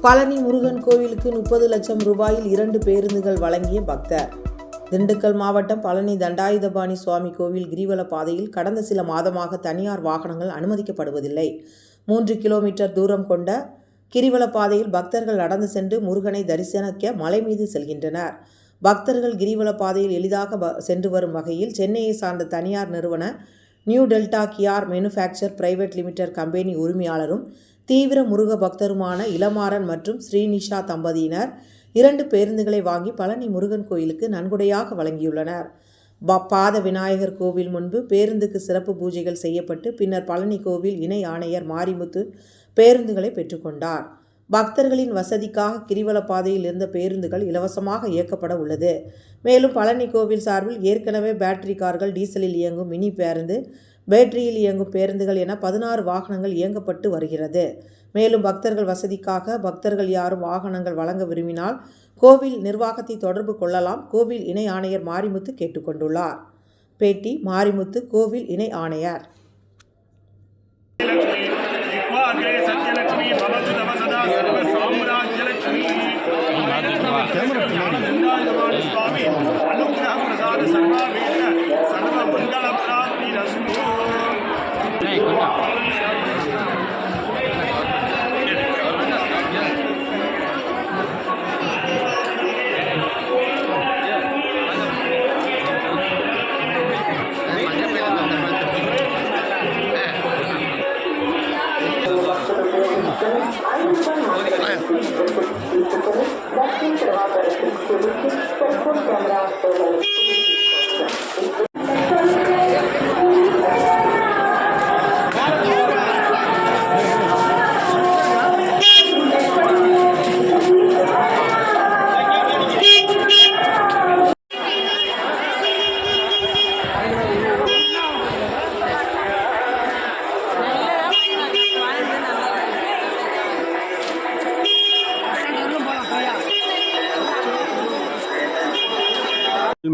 பழனி முருகன் கோவிலுக்கு முப்பது லட்சம் ரூபாயில் இரண்டு பேருந்துகள் வழங்கிய பக்தர். திண்டுக்கல் மாவட்டம் பழனி தண்டாயுதபாணி சுவாமி கோவில் கிரிவல பாதையில் கடந்த சில மாதமாக தனியார் வாகனங்கள் அனுமதிக்கப்படுவதில்லை. மூன்று கிலோமீட்டர் தூரம் கொண்ட கிரிவல பாதையில் பக்தர்கள் நடந்து சென்று முருகனை தரிசனிக்க மலை மீது செல்கின்றனர். பக்தர்கள் கிரிவல பாதையில் எளிதாக சென்று வரும் வகையில் சென்னையை சார்ந்த தனியார் நிறுவன New Delta gear manufacture private limited company உரிமையாளரும் தீவிர முருக பக்தருமான இளமாறன் மற்றும் ஸ்ரீனிஷா தம்பதியினர் இரண்டு பேருந்துகளை வாங்கி பழனி முருகன் கோயிலுக்கு நன்கொடையாக வழங்கியுள்ளனர். ப- பாத விநாயகர் கோவில் முன்பு பேருந்துக்கு சிறப்பு பூஜைகள் செய்யப்பட்டு பின்னர் பழனி கோவில் இணை ஆணையர் மாரிமுத்து பேருந்துகளை பெற்றுக்கொண்டார். பக்தர்களின் வசதிக்காக கிரிவல பாதையில் இருந்த பேருந்துகள் இலவசமாக இயக்கப்பட உள்ளது. மேலும் பழனி கோவில் சார்பில் ஏற்கனவே பேட்டரி கார்கள் டீசலில் இயங்கும் மினி பேருந்து பேட்டரியில் இயங்கும் பேருந்துகள் என பதினாறு வாகனங்கள் இயங்கப்பட்டு வருகிறது. மேலும் பக்தர்கள் வசதிக்காக பக்தர்கள் யாரும் வாகனங்கள் வழங்க விரும்பினால் கோவில் நிர்வாகத்தை தொடர்பு கொள்ளலாம். கோவில் இணை ஆணையர் மாரிமுத்து கேட்டுக்கொண்டுள்ளார் பேட்டி மாரிமுத்து கோவில் இணை ஆணையர். ಸ್ವಾಮಿ ಅನುಗ್ರಹ ಪ್ರಸಾದ ಸರ್ವಾವೇದ Thank you.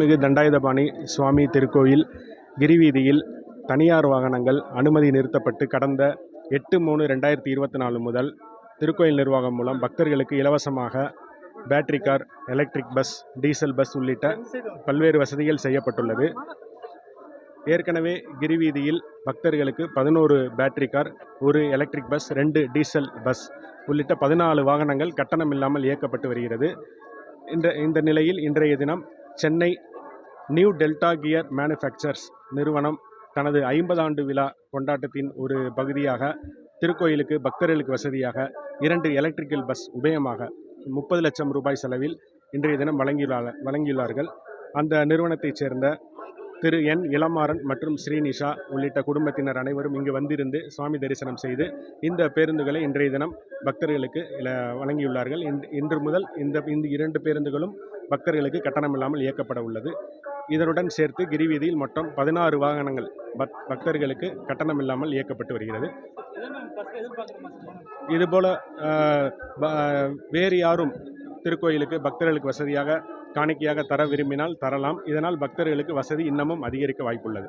மிகு தண்டாயுதபாணி சுவாமி திருக்கோயில் கிரிவீதியில் தனியார் வாகனங்கள் அனுமதி நிறுத்தப்பட்டு கடந்த எட்டு மூணு ரெண்டாயிரத்தி இருபத்தி நாலு முதல் திருக்கோயில் நிர்வாகம் மூலம் பக்தர்களுக்கு இலவசமாக battery car electric bus diesel bus உள்ளிட்ட பல்வேறு வசதிகள் செய்யப்பட்டுள்ளது. ஏற்கனவே கிரிவீதியில் பக்தர்களுக்கு பதினோரு பேட்டரி கார் ஒரு எலக்ட்ரிக் பஸ் ரெண்டு டீசல் பஸ் உள்ளிட்ட பதினாலு வாகனங்கள் கட்டணம் இல்லாமல் இயக்கப்பட்டு வருகிறது. இந்த இந்த நிலையில் இன்றைய தினம் Chennai new delta gear manufacturers நிறுவனம் தனது ஐம்பது ஆண்டு விழா கொண்டாட்டத்தின் ஒரு பகுதியாக திருக்கோயிலுக்கு பக்தர்களுக்கு வசதியாக இரண்டு எலக்ட்ரிக்கல் பஸ் உபயமாக முப்பது லட்சம் ரூபாய் செலவில் இன்றைய தினம் வழங்கியுள்ள வழங்கியுள்ளார்கள். அந்த நிறுவனத்தைச் சேர்ந்த திரு. என். இளமாறன் மற்றும் ஸ்ரீனிஷா உள்ளிட்ட குடும்பத்தினர் அனைவரும் இங்கு வந்திருந்து சுவாமி தரிசனம் செய்து இந்த பேருந்துகளை இன்றைய தினம் பக்தர்களுக்கு வழங்கியுள்ளார்கள். இன்று- இன்று முதல் இந்த இந்த இரண்டு பேருந்துகளும் பக்தர்களுக்கு கட்டணம் இல்லாமல் இயக்கப்பட உள்ளது. இதனுடன் சேர்த்து கிரிவீதியில் மொத்தம் பதினாறு வாகனங்கள் பக் பக்தர்களுக்கு கட்டணம் இல்லாமல் இயக்கப்பட்டு வருகிறது. இதுபோல வேறு யாரும் திருக்கோயிலுக்கு பக்தர்களுக்கு வசதியாக காணிக்கையாக தர விரும்பினால் தரலாம். இதனால் பக்தர்களுக்கு வசதி இன்னமும் அதிகரிக்க வாய்ப்புள்ளது.